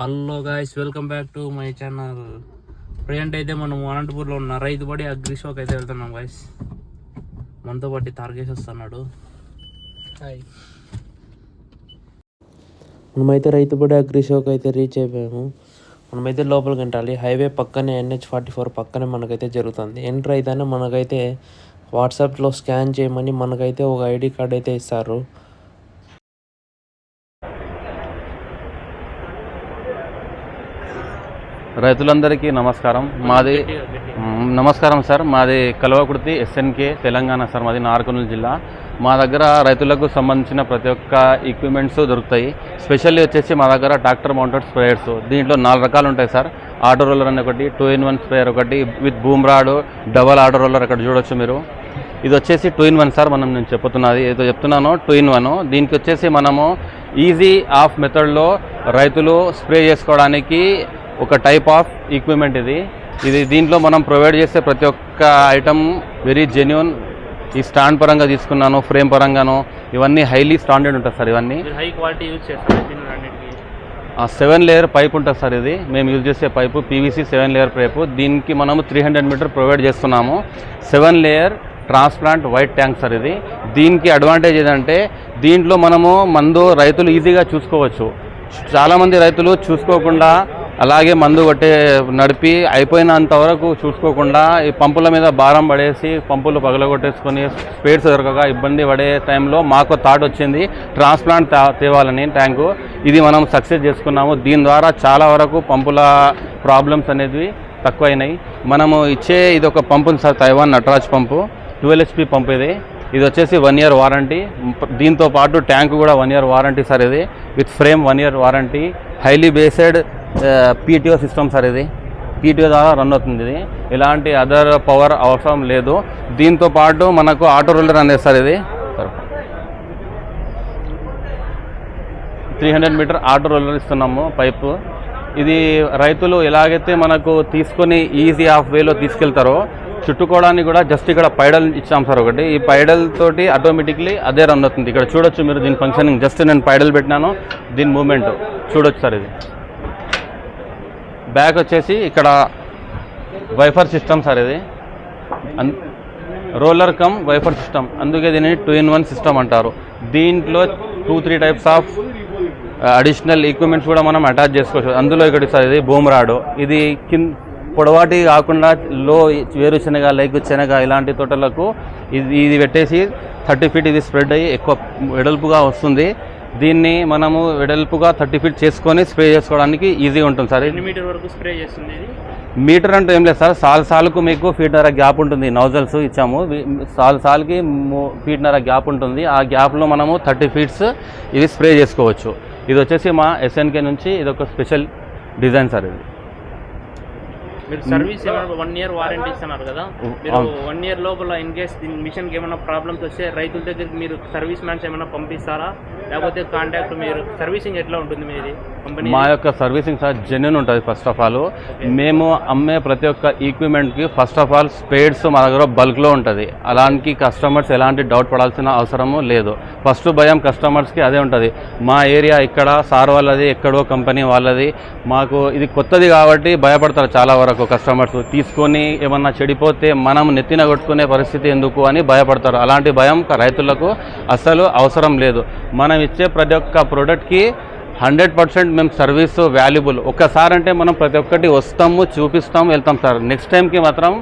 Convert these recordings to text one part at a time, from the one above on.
Hello guys welcome back to my channel present అయితే మనం అనంతపూర్లో ఉన్న రైతు బడి అగ్రి షోక్ అయితే వెళ్తున్నాం గాయస్ మనతో పాటు తారకేసి వస్తున్నాడు. మనమైతే రైతు బడి అగ్రి షోక్ అయితే రీచ్ అయిపోయాము. మనమైతే లోపలికి ఎంటాలి హైవే పక్కనే ఎన్హెచ్ ఫార్టీ ఫోర్ పక్కనే మనకైతే జరుగుతుంది. ఎంటర్ అయితేనే మనకైతే వాట్సాప్లో స్కాన్ చేయమని మనకైతే ఒక ఐడి కార్డ్ అయితే ఇస్తారు. రైతులందరికీ నమస్కారం. మాది నమస్కారం సార్. మాది కల్వకుర్తి ఎస్ఎన్కే తెలంగాణ సార్. మాది నార్కర్నూలు జిల్లా. మా దగ్గర రైతులకు సంబంధించిన ప్రతి ఒక్క ఎక్విప్మెంట్స్ దొరుకుతాయి. స్పెషల్లీ వచ్చేసి మా దగ్గర ట్రాక్టర్ మౌంటెడ్ స్ప్రేయర్స్ దీంట్లో నాలుగు రకాలు ఉంటాయి సార్. ఆటో రోలర్ అని ఒకటి టూ ఇన్ వన్ స్ప్రేయర్ ఒకటి with boom rod double auto roller అక్కడ చూడొచ్చు మీరు. ఇది వచ్చేసి టూ ఇన్ వన్ సార్. మనం నేను చెప్తున్నది ఏదో చెప్తున్నానో టూ ఇన్ వన్. దీనికి వచ్చేసి మనము ఈజీ ఆఫ్ మెథడ్లో రైతులు స్ప్రే చేసుకోవడానికి ఒక టైప్ ఆఫ్ ఎక్విప్మెంట్ ఇది. ఇది దీంట్లో మనం ప్రొవైడ్ చేసే ప్రతి ఒక్క ఐటమ్ వెరీ జెన్యున్ ఈ స్టాండ్ పరంగా తీసుకున్నాను ఫ్రేమ్ పరంగాను ఇవన్నీ హైలీ స్టాండర్డ్ ఉంటుంది సార్ ఇవన్నీ. హై క్వాలిటీ యూజ్ చేస్తారు సెవెన్ లేయర్ పైప్ ఉంటుంది సార్ ఇది. మేము యూజ్ చేసే pipe PVC seven layer pipe దీనికి మనము త్రీ హండ్రెడ్ మీటర్ ప్రొవైడ్ చేస్తున్నాము. Seven layer transplant white tank sir ఇది. దీనికి అడ్వాంటేజ్ ఏదంటే దీంట్లో మనము మందు రైతులు ఈజీగా చూసుకోవచ్చు. చాలామంది రైతులు చూసుకోకుండా అలాగే మందు కొట్టే నడిపి అయిపోయినంత వరకు చూసుకోకుండా ఈ పంపుల మీద భారం పడేసి పంపులు పగలగొట్టేసుకొని స్పేడ్స్ దొరకగా ఇబ్బంది పడే టైంలో మాకు థాట్ వచ్చింది ట్రాన్స్ప్లాంట్ తా- తేవాలని ట్యాంకు. ఇది మనం సక్సెస్ చేసుకున్నాము. దీని ద్వారా చాలా వరకు పంపుల ప్రాబ్లమ్స్ అనేవి తక్కువైనాయి. మనము ఇచ్చే ఇది ఒక pump sir Taiwan Nataraj pump. Twelve HP pump ఇది. ఇది వచ్చేసి వన్ ఇయర్ వారంటీ. దీంతో పాటు ట్యాంక్ కూడా వన్ ఇయర్ వారంటీ సార్ ఇది. With frame one year warranty. Highly based PTO system sir ఇది. పీటీఓ ద్వారా రన్ అవుతుంది ఇది. ఇలాంటి అదర్ పవర్ అవసరం లేదు. దీంతో పాటు మనకు ఆటో రోలర్ అనేది సార్ ఇది. Three hundred meter auto roller ఇస్తున్నాము పైపు ఇది రైతులు ఎలాగైతే మనకు తీసుకొని ఈజీ ఆఫ్ వేలో తీసుకెళ్తారో చుట్టుకోవడానికి కూడా జస్ట్ ఇక్కడ పైడల్ ఇచ్చాం సార్ ఒకటి. ఈ పైడల్ తోటి ఆటోమేటిక్లీ అదే రన్ అవుతుంది. ఇక్కడ చూడొచ్చు మీరు దీని ఫంక్షనింగ్ జస్ట్ నేను పైడల్ పెట్టినాను దీని మూమెంట్ చూడొచ్చు సార్ ఇది. బ్యాక్ వచ్చేసి ఇక్కడ వైఫర్ సిస్టమ్ సార్ ఇది. Un- roller cum wiper system. అందుకే దీన్ని టూ ఇన్ వన్ సిస్టమ్ అంటారు. దీంట్లో two three types of additional equipments కూడా మనం అటాచ్ చేసుకోవచ్చు. అందులో ఇక్కడ సార్ ఇది బూమరాడు. ఇది కింద పొడవాటి కాకుండా లో వేరుశనగ లైక్ శనగ ఇలాంటి తోటలకు ఇది ఇది పెట్టేసి థర్టీ ఫీట్ ఇది స్ప్రెడ్ అయ్యి ఎక్కువ వెడల్పుగా వస్తుంది. దీన్ని మనము వెడల్పుగా థర్టీ ఫీట్ చేసుకొని స్ప్రే చేసుకోవడానికి ఈజీ ఉంటుంది సార్. ఎన్ని మీటర్ వరకు స్ప్రే చేస్తుంది ఇది? మీటర్ అంటే ఏం లేదు సార్. సాల్ సాల్కు మీకు ఫీట్నర గ్యాప్ ఉంటుంది. నౌజల్స్ ఇచ్చాము. సాల్ సాల్కి ఫీట్నర గ్యాప్ ఉంటుంది. ఆ గ్యాప్లో మనము థర్టీ ఫీట్స్ ఇది స్ప్రే చేసుకోవచ్చు. ఇది వచ్చేసి మా ఎస్ఎన్కే నుంచి ఇది ఒక స్పెషల్ డిజైన్ సార్ ఇది. మీరు సర్వీస్ ఏమైనా వన్ ఇయర్ వారంటీ ఇస్తున్నారు కదా. మీరు. వన్ ఇయర్ లోపల ఇన్ కేస్ మిషన్కి ఏమైనా ప్రాబ్లమ్స్ వస్తే రైతుల దగ్గరికి మీరు సర్వీస్ మ్యాన్స్ ఏమైనా పంపిస్తారా? లేకపోతే కాంటాక్ట్ మీరు సర్వీసింగ్ ఎట్లా ఉంటుంది మీది? కంపెనీ మా యొక్క సర్వీసింగ్ సార్ జెన్యున్ ఉంటుంది ఫస్ట్ ఆఫ్ ఆల్ మేము అమ్మే ప్రతి ఒక్క ఈక్విప్మెంట్కి ఫస్ట్ ఆఫ్ ఆల్ స్పేడ్స్ మా దగ్గర బల్క్లో ఉంటుంది. అలాంటి కస్టమర్స్ ఎలాంటి డౌట్ పడాల్సిన అవసరము లేదు. ఫస్ట్ భయం కస్టమర్స్కి అదే ఉంటుంది. మా ఏరియా ఇక్కడ సార్ వాళ్ళది ఎక్కడో కంపెనీ వాళ్ళది. మాకు ఇది కొత్తది కాబట్టి భయపడతారు చాలా వరకు. కస్టమర్స్ తీసుకొని ఏమన్నా చెడిపోతే మనం నెత్తిన కొట్టుకునే పరిస్థితి ఎందుకు అని భయపడతారు. అలాంటి భయం రైతులకు అస్సలు అవసరం లేదు. మనం ఇచ్చే ప్రతి ఒక్క ప్రోడక్ట్కి హండ్రెడ్ పర్సెంట్ మేము సర్వీస్ వాల్యుబుల్. ఒక్కసారి అంటే మనం ప్రతి ఒక్కటి వస్తాము చూపిస్తాము వెళ్తాం సార్. నెక్స్ట్ టైంకి మాత్రం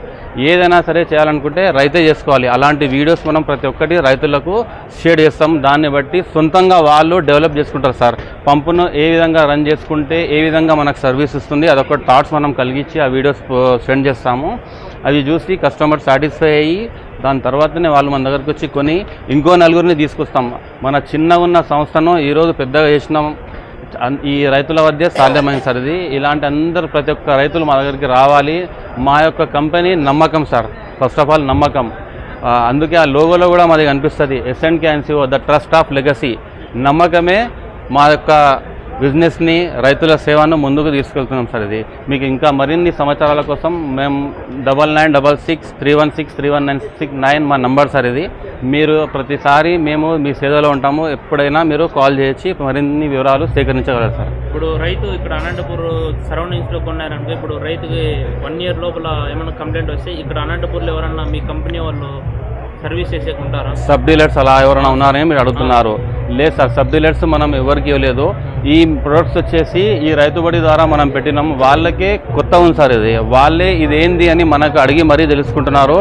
ఏదైనా సరే చేయాలనుకుంటే రైతే చేసుకోవాలి. అలాంటి వీడియోస్ మనం ప్రతి ఒక్కటి రైతులకు షేర్ చేస్తాం. దాన్ని బట్టి సొంతంగా వాళ్ళు డెవలప్ చేసుకుంటారు సార్. పంపును ఏ విధంగా రన్ చేసుకుంటే ఏ విధంగా మనకు సర్వీస్ ఇస్తుంది అదొక థాట్స్ మనం కలిగించి ఆ వీడియోస్ సెండ్ చేస్తాము. అవి చూసి కస్టమర్ సాటిస్ఫై అయ్యి దాని తర్వాతనే వాళ్ళు మన దగ్గరికి వచ్చి కొని ఇంకో నలుగురిని తీసుకొస్తాం. మన చిన్నగా ఉన్న సంస్థను ఈరోజు పెద్దగా చేసినాం. ఈ రైతుల మధ్య సాధ్యమైన సార్ ఇది. ఇలాంటి అందరు ప్రతి ఒక్క రైతులు మా దగ్గరికి రావాలి. మా యొక్క కంపెనీ నమ్మకం సార్. ఫస్ట్ ఆఫ్ ఆల్ నమ్మకం. అందుకే ఆ లోగోలో కూడా మాది కనిపిస్తుంది. ఎస్ఎన్ క్యాన్సీ ద ట్రస్ట్ ఆఫ్ లెగసీ నమ్మకమే మా యొక్క బిజినెస్ని రైతుల సేవను ముందుకు తీసుకెళ్తున్నాం సార్ ఇది. మీకు ఇంకా మరిన్ని సమాచారాల కోసం మేము double nine double six three one six three one nine six nine మా నంబర్ సార్ ఇది. మీరు ప్రతిసారి మేము మీ సేవలో ఉంటాము. ఎప్పుడైనా మీరు కాల్ చేసి మరిన్ని వివరాలు సేకరించగలరు సార్. ఇప్పుడు రైతు ఇక్కడ అనంతపూర్ సరౌండింగ్స్లో కొన్నారనుకో ఇప్పుడు రైతుకి వన్ ఇయర్ లోపల ఏమైనా కంప్లైంట్ వస్తే ఇక్కడ అనంతపూర్లో ఎవరన్నా మీ కంపెనీ వాళ్ళు సర్వీస్ చేసేకుంటారా? సబ్ డీలర్స్ అలా ఎవరైనా ఉన్నారని మీరు అడుగుతున్నారు. లేదు సార్ సబ్ డీలర్స్ మనం ఎవరికి ఇవ్వలేదు. ఈ ప్రొడక్ట్స్ వచ్చేసి ఈ రైతుబడి ద్వారా మనం పెట్టినాం వాళ్ళకే కొత్త ఉంది సార్ ఇది. వాళ్ళే ఇది ఏంది అని మనకు అడిగి మరీ తెలుసుకుంటున్నారు.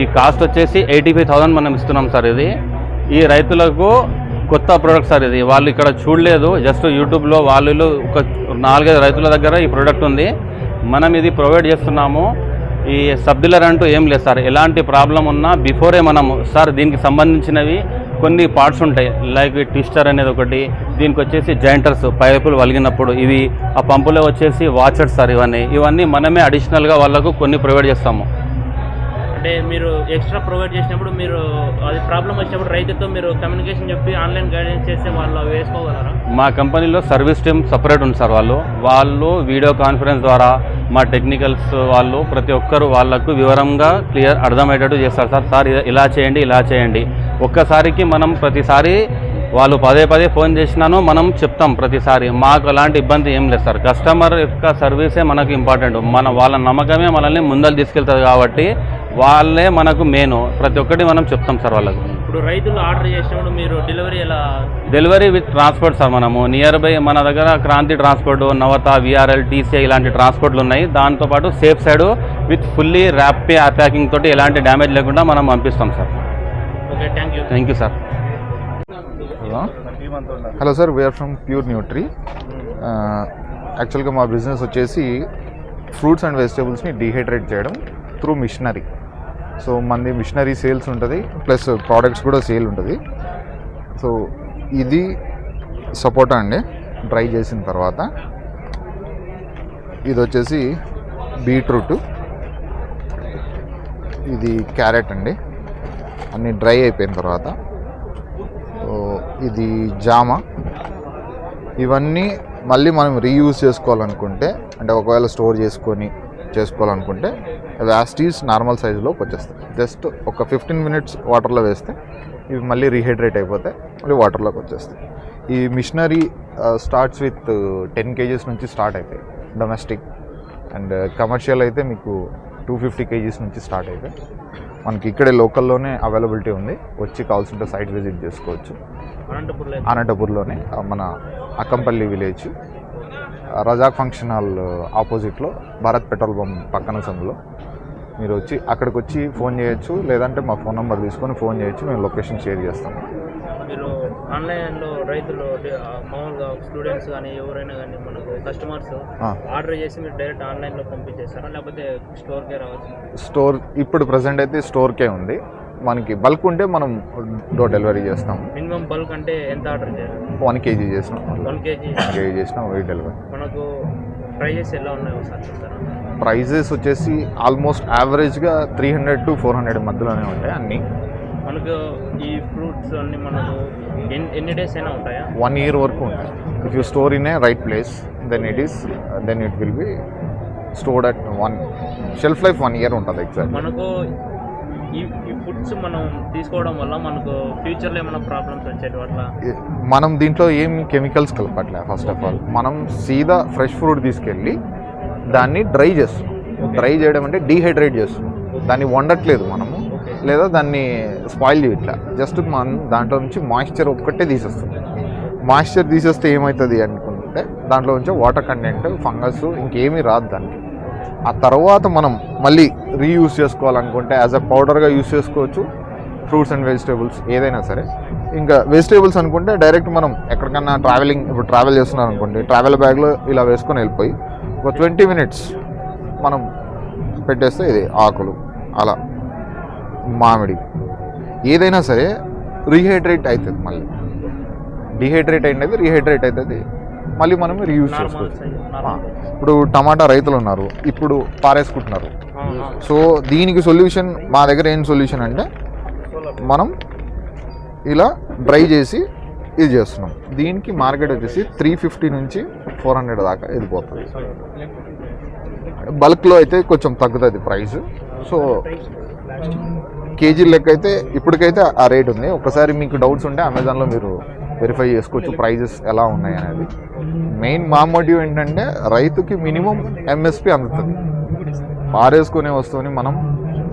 ఈ కాస్ట్ వచ్చేసి ఎయిటీ ఫైవ్ థౌసండ్ మనం ఇస్తున్నాం సార్ ఇది. ఈ రైతులకు కొత్త ప్రోడక్ట్ సార్ ఇది. వాళ్ళు ఇక్కడ చూడలేదు. జస్ట్ యూట్యూబ్లో వాళ్ళు ఒక నాలుగైదు రైతుల దగ్గర ఈ ప్రోడక్ట్ ఉంది. మనం ఇది ప్రొవైడ్ చేస్తున్నాము. ఈ సబ్ డీలర్ అంటూ ఏం లేదు సార్. ఎలాంటి ప్రాబ్లం ఉన్నా బిఫోరే మనము సార్ దీనికి సంబంధించినవి కొన్ని పార్ట్స్ ఉంటాయి. లైక్ ట్విస్టర్ అనేది ఒకటి దీనికి వచ్చేసి జాయింటర్స్ పైపులు వలిగినప్పుడు ఇవి ఆ పంపులో వచ్చేసి వాచర్స్ సార్ ఇవన్నీ. ఇవన్నీ మనమే అడిషనల్గా వాళ్ళకు కొన్ని ప్రొవైడ్ చేస్తాము. అంటే మీరు ఎక్స్ట్రా ప్రొవైడ్ చేసినప్పుడు మీరు అది ప్రాబ్లం వచ్చినప్పుడు రైతుతో మీరు కమ్యూనికేషన్ చెప్పి ఆన్లైన్ గైడెన్స్ చేస్తే వాళ్ళు వేసుకోగలరా? మా కంపెనీలో సర్వీస్ టీమ్ సపరేట్ ఉంది సార్ వాళ్ళు. వాళ్ళు వీడియో కాన్ఫరెన్స్ ద్వారా మా టెక్నికల్స్ వాళ్ళు ప్రతి ఒక్కరు వాళ్ళకు వివరంగా క్లియర్ అర్థమయ్యేటట్టు చేస్తారు సార్. సార్ ఇలా- ఇలా చేయండి ఇలా చేయండి. ఒక్కసారికి మనం ప్రతిసారి వాళ్ళు పదే పదే ఫోన్ చేసినాను మనం చెప్తాం ప్రతిసారి. మాకు అలాంటి ఇబ్బంది ఏం లేదు సార్. కస్టమర్ యొక్క సర్వీసే మనకు ఇంపార్టెంట్ మన వాళ్ళ నమ్మకమే మనల్ని ముందలు తీసుకెళ్తుంది కాబట్టి వాళ్ళే మనకు మెయిన్ ప్రతి ఒక్కటి మనం చెప్తాం సార్ వాళ్ళకు. ఇప్పుడు రైతులు ఆర్డర్ చేసినప్పుడు మీరు డెలివరీ ఎలా? డెలివరీ విత్ ట్రాన్స్పోర్ట్ సార్ మనము. నియర్ బై మన దగ్గర Kranti transport Navata VRL TCI ఇలాంటి ట్రాన్స్పోర్ట్లు ఉన్నాయి. దాంతోపాటు safe side with fully wrapped packing తోటి ఎలాంటి డ్యామేజ్ లేకుండా మనం పంపిస్తాం sir. Okay thank you thank you sir hello hello sir we are from pure nutri యాక్చువల్గా మా బిజినెస్ వచ్చేసి ఫ్రూట్స్ అండ్ వెజిటేబుల్స్ని డీహైడ్రేట్ చేయడం త్రూ మిషనరీ సో మంది మిషనరీ సేల్స్ ఉంటుంది ప్లస్ ప్రోడక్ట్స్ కూడా సేల్ ఉంటుంది. సో ఇది సపోటా అండి డ్రై చేసిన తర్వాత. ఇది వచ్చేసి బీట్రూట్. ఇది క్యారెట్ అండి అన్నీ డ్రై అయిపోయిన తర్వాత. సో ఇది జామ. ఇవన్నీ మళ్ళీ మనం రీయూజ్ చేసుకోవాలనుకుంటే అంటే ఒకవేళ స్టోర్ చేసుకొని చేసుకోవాలనుకుంటే వ్యాస్టీస్ నార్మల్ సైజులోకి వచ్చేస్తాయి. జస్ట్ ఒక ఫిఫ్టీన్ మినిట్స్ వాటర్లో వేస్తే ఇవి మళ్ళీ రీహైడ్రేట్ అయిపోతే మళ్ళీ వాటర్లోకి వచ్చేస్తాయి. ఈ machinery starts with ten kgs నుంచి స్టార్ట్ అవుతాయి డొమెస్టిక్ అండ్ కమర్షియల్ అయితే మీకు టూ ఫిఫ్టీ కేజీస్ నుంచి స్టార్ట్ అవుతాయి మనకి ఇక్కడే లోకల్లోనే అవైలబిలిటీ ఉంది. వచ్చి కావాల్సింటే సైట్ విజిట్ చేసుకోవచ్చు. అనంతపూర్లో అనంతపూర్లోనే మన Akkampalli village Razak function hall ఆపోజిట్లో భారత్ పెట్రోల్ పంప్ పక్కన సందులో. మీరు వచ్చి అక్కడికి వచ్చి ఫోన్ చేయొచ్చు లేదంటే మా ఫోన్ నెంబర్ తీసుకొని ఫోన్ చేయొచ్చు మేము లొకేషన్ షేర్ చేస్తాము మీరు ఆన్లైన్లో రైతులు మామూలుగా స్టూడెంట్స్ కానీ ఎవరైనా కానీ మనకు కస్టమర్స్ ఆర్డర్ చేసి మీరు డైరెక్ట్ ఆన్లైన్లో పంపించేస్తారా? లేకపోతే స్టోర్కే రావచ్చు స్టోర్ ఇప్పుడు ప్రజెంట్ అయితే స్టోర్కే ఉంది. మనకి బల్క్ ఉంటే మనం డోర్ డెలివరీ చేస్తాం. మినిమం బల్క్ అంటే ఎంత ఆర్డర్ చేయాలి? వన్ కేజీ చేసినాం. One kg. కేజీ చేసినాం వెయ్యి డెలివరీ. మనకు ప్రైజెస్ ఎలా ఉన్నాయి ఒకసారి ప్రైజెస్ వచ్చేసి ఆల్మోస్ట్ యావరేజ్గా three hundred to four hundred మధ్యలోనే ఉంటాయి అన్నీ. మనకు ఈ ఫ్రూట్స్ అన్ని మనకు ఎన్ని డేస్ అయినా ఉంటాయా? వన్ ఇయర్ వరకు ఉంటాయి. If you store in a right place then it is then it will be stored at one shelf life one year ఉంటుంది ఎగ్జాక్ట్ మనకు ఈ ఈ ఫుడ్స్ మనం తీసుకోవడం వల్ల మనకు ఫ్యూచర్లో ఏమైనా ప్రాబ్లమ్స్ వచ్చేటి అట్లా మనం దీంట్లో ఏం కెమికల్స్ కలపట్లే ఫస్ట్ ఆఫ్ ఆల్ మనం సీదా ఫ్రెష్ ఫ్రూట్ తీసుకెళ్ళి దాన్ని డ్రై చేస్తున్నాం. డ్రై చేయడం అంటే డీహైడ్రేట్ చేస్తున్నాం. దాన్ని వండట్లేదు మనము. లేదా దాన్ని స్పాయిల్ చేయట్లే. జస్ట్ మనం దాంట్లో నుంచి మాయిశ్చర్ ఒక్కటే తీసేస్తుంది మాయిశ్చర్ తీసేస్తే ఏమవుతుంది అనుకుంటే దాంట్లో నుంచి వాటర్ కంటెంట్ ఫంగస్ ఇంకేమీ రాదు దానికి. ఆ తర్వాత మనం మళ్ళీ రీయూస్ చేసుకోవాలనుకుంటే యాజ్ అ పౌడర్గా యూస్ చేసుకోవచ్చు. ఫ్రూట్స్ అండ్ వెజిటేబుల్స్ ఏదైనా సరే. ఇంకా వెజిటేబుల్స్ అనుకుంటే డైరెక్ట్ మనం ఎక్కడికన్నా ట్రావెలింగ్ ఇప్పుడు ట్రావెల్ చేస్తున్నారు అనుకోండి ట్రావెల్ బ్యాగ్లో ఇలా వేసుకొని వెళ్ళిపోయి ఒక ట్వంటీ మినిట్స్ మనం పెట్టేస్తే ఇది ఆకులు అలా మామిడి. ఏదైనా సరే రీహైడ్రేట్ అవుతుంది మళ్ళీ. డిహైడ్రేట్ అయినది రీహైడ్రేట్ అవుతుంది. మళ్ళీ మనం రీయూజ్ చేసుకోవచ్చు. ఇప్పుడు టమాటా రైతులు ఉన్నారు ఇప్పుడు పారేసుకుంటున్నారు. సో దీనికి సొల్యూషన్ మా దగ్గర ఏం సొల్యూషన్ అంటే మనం ఇలా డ్రై చేసి ఇది చేస్తున్నాం. దీనికి మార్కెట్ వచ్చేసి త్రీ ఫిఫ్టీ నుంచి ఫోర్ హండ్రెడ్ దాకా వెళ్ళిపోతుంది బల్క్లో అయితే కొంచెం తగ్గుతుంది ప్రైస్ సో కేజీ లెక్క అయితే ఇప్పటికైతే ఆ రేట్ ఉంది. ఒకసారి మీకు డౌట్స్ ఉంటే అమెజాన్లో మీరు వెరిఫై చేసుకోవచ్చు ప్రైజెస్ ఎలా ఉన్నాయి అనేది. మెయిన్ మా మోటివ్ ఏంటంటే రైతుకి మినిమం ఎంఎస్పి అందుతుంది. పారేసుకునే వస్తువుని మనం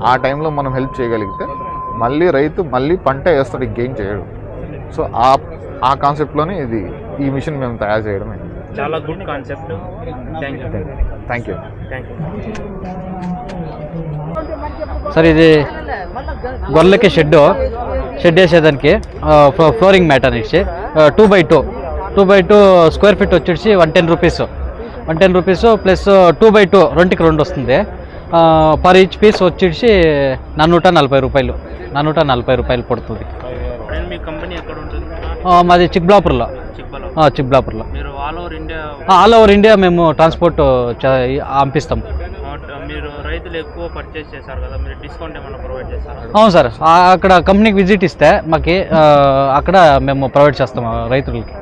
ఆ టైంలో మనం హెల్ప్ చేయగలిగితే మళ్ళీ రైతు మళ్ళీ పంట వేస్తాడు ఇంకేం చేయడు. సో ఆ ఆ కాన్సెప్ట్లోనే ఇది ఈ మిషన్ మేము తయారు చేయడం చాలా good concept. Thank you sir ఇది గొర్రెలకి షెడ్ షెడ్ వేసేదానికి ఫ్లో- ఫ్లోరింగ్ మ్యాట్ అనేసి two by two two by two square feet వచ్చేసి one ten rupees. One ten rupees plus two by two రెండుకి రెండు వస్తుంది. పర్ ఈచ్ పీస్ వచ్చేసి నన్నూట నలభై రూపాయలు. నన్నూట నలభై రూపాయలు పడుతుంది. మాది చిక్బలాపూర్లో. చిక్బలాపూర్లో. All over India all over India మేము ట్రాన్స్పోర్ట్ పంపిస్తాం మీరు రైతులు ఎక్కువ పర్చేస్ చేశారు కదా మీరు డిస్కౌంట్ ఏమైనా ప్రొవైడ్ చేస్తారా? అవును సార్ అక్కడ కంపెనీకి విజిట్ ఇస్తే మాకి అక్కడ మేము ప్రొవైడ్ చేస్తాం రైతులకి.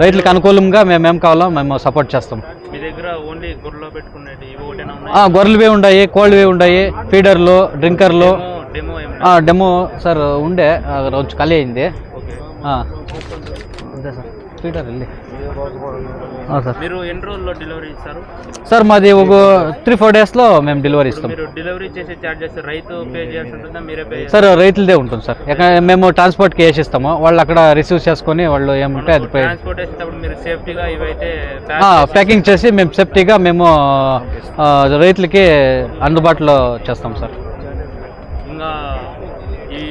రైతులకు అనుకూలంగా మేము ఏం కావాలో? మేము సపోర్ట్ చేస్తాం. మీ దగ్గర ఓన్లీ గుర్రలో గొర్రెలువి ఉన్నాయి? కోళ్ళవి ఉన్నాయి ఫీడర్లు డ్రింకర్లు. డెమో సార్ ఉండే. రోజు ఖాళీ అయింది. అంతే సార్. ఫీడర్ వెళ్ళి సార్. మీరు ఎన్ని రోజుల్లో డెలివరీ ఇస్తారు? సార్ మాది ఒక త్రీ ఫోర్ డేస్లో మేము డెలివరీ ఇస్తాం. మీరు డెలివరీ చేసే చార్జెస్ రైతు పే చేయాల్సి ఉంటుందా? మీరే పే సార్ రైతులదే ఉంటుంది సార్. ఎక్కడ మేము ట్రాన్స్పోర్ట్కి వేసిస్తాము. వాళ్ళు అక్కడ రిసీవ్ చేసుకొని వాళ్ళు ఏముంటే అది పే ట్రాన్స్పోర్ట్ వేసేటప్పుడు మీరు సేఫ్టీగా ఇవైతే ప్యాకింగ్ చేసి మేము సేఫ్టీగా మేము రైతులకి అందుబాటులో చేస్తాం సార్. ఇంకా ఈ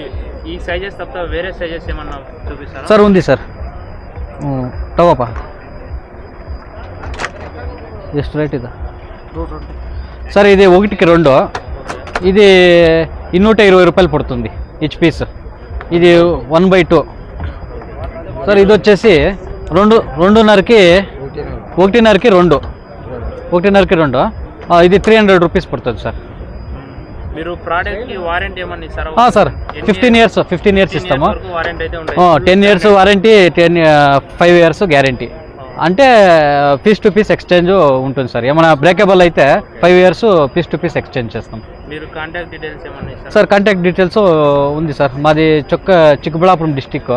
ఈ సైజెస్ తప్ప వేరే సైజెస్ ఏమన్నా చూపిస్తారా? సార్ ఉంది సార్. టవాపా ಎಷ್ಟು ರೇಟ್ ಇದೆ సార్ ఇది ఒకటికి రెండు ఇది ఇన్నూట ఇరవై రూపాయలు పడుతుంది ఈచ్ పీస్ ఇది వన్ బై టూ సార్ ఇది వచ్చేసి రెండు రెండున్నరకి ఒకటిన్నరకి రెండు ఒకటిన్నరకి రెండు ఆ, ఇది త్రీ హండ్రెడ్ రూపీస్ పడుతుంది సార్ మీరు ప్రోడక్ట్కి వారంటీ ఏమన్నా ఇస్తారా? Sir. Fifteen years fifteen years ఇస్తాము. Ten years warranty ten five years guarantee అంటే పీస్ టు పీస్ ఎక్స్చేంజ్ ఉంటుంది సార్. ఏమైనా బ్రేకబుల్ అయితే five years piece to piece exchange చేస్తాం. మీరు కాంటాక్ట్ డీటెయిల్స్ ఏమన్నా సార్ కాంటాక్ట్ డీటెయిల్స్ ఉంది సార్. మాది చొక్క చిక్కబళ్ళాపురం డిస్టిక్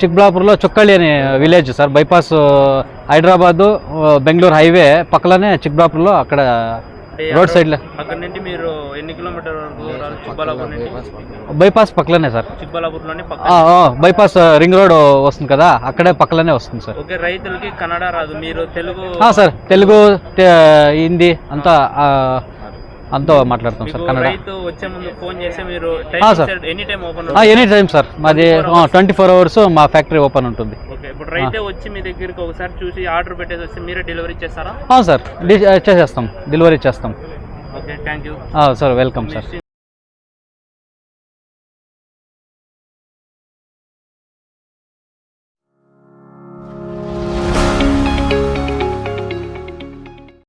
చిక్కబళ్ళాపురంలో చొక్కళ్ళి అనే village sir. Bypass Hyderabad Bengaluru highway పక్కలనే చిక్కబళ్ళాపురంలో అక్కడ అంటే రోడ్ సైడ్లో అక్కడ నుండి మీరు ఎన్ని కిలోమీటర్ వరకు నుండి? బైపాస్ పక్కలనే సార్. ఆ, బైపాస్ రింగ్ రోడ్ వస్తుంది కదా అక్కడే పక్కలనే వస్తుంది సార్. ఓకే రైతులకి కన్నడ రాదు. మీరు తెలుగు ఆ, సార్ తెలుగు హిందీ అంతా ఆ, అంతా మాట్లాడతాం సార్ కన్నడ. వచ్చే ముందు ఫోన్ చేస్తే మీరు sir. Any time open any time sir. మాది ట్వంటీ ఫోర్ అవర్స్ మా ఫ్యాక్టరీ ఓపెన్ ఉంటుంది. ఇప్పుడు రైతే వచ్చి మీ దగ్గరికి ఒకసారి చూసి ఆర్డర్ పెట్టేసి వస్తే మీరే డెలివరీ చేస్తారా? ఆ, సార్ చేసేస్తాం డెలివరీ చేస్తాం. Okay thank you sir welcome sir.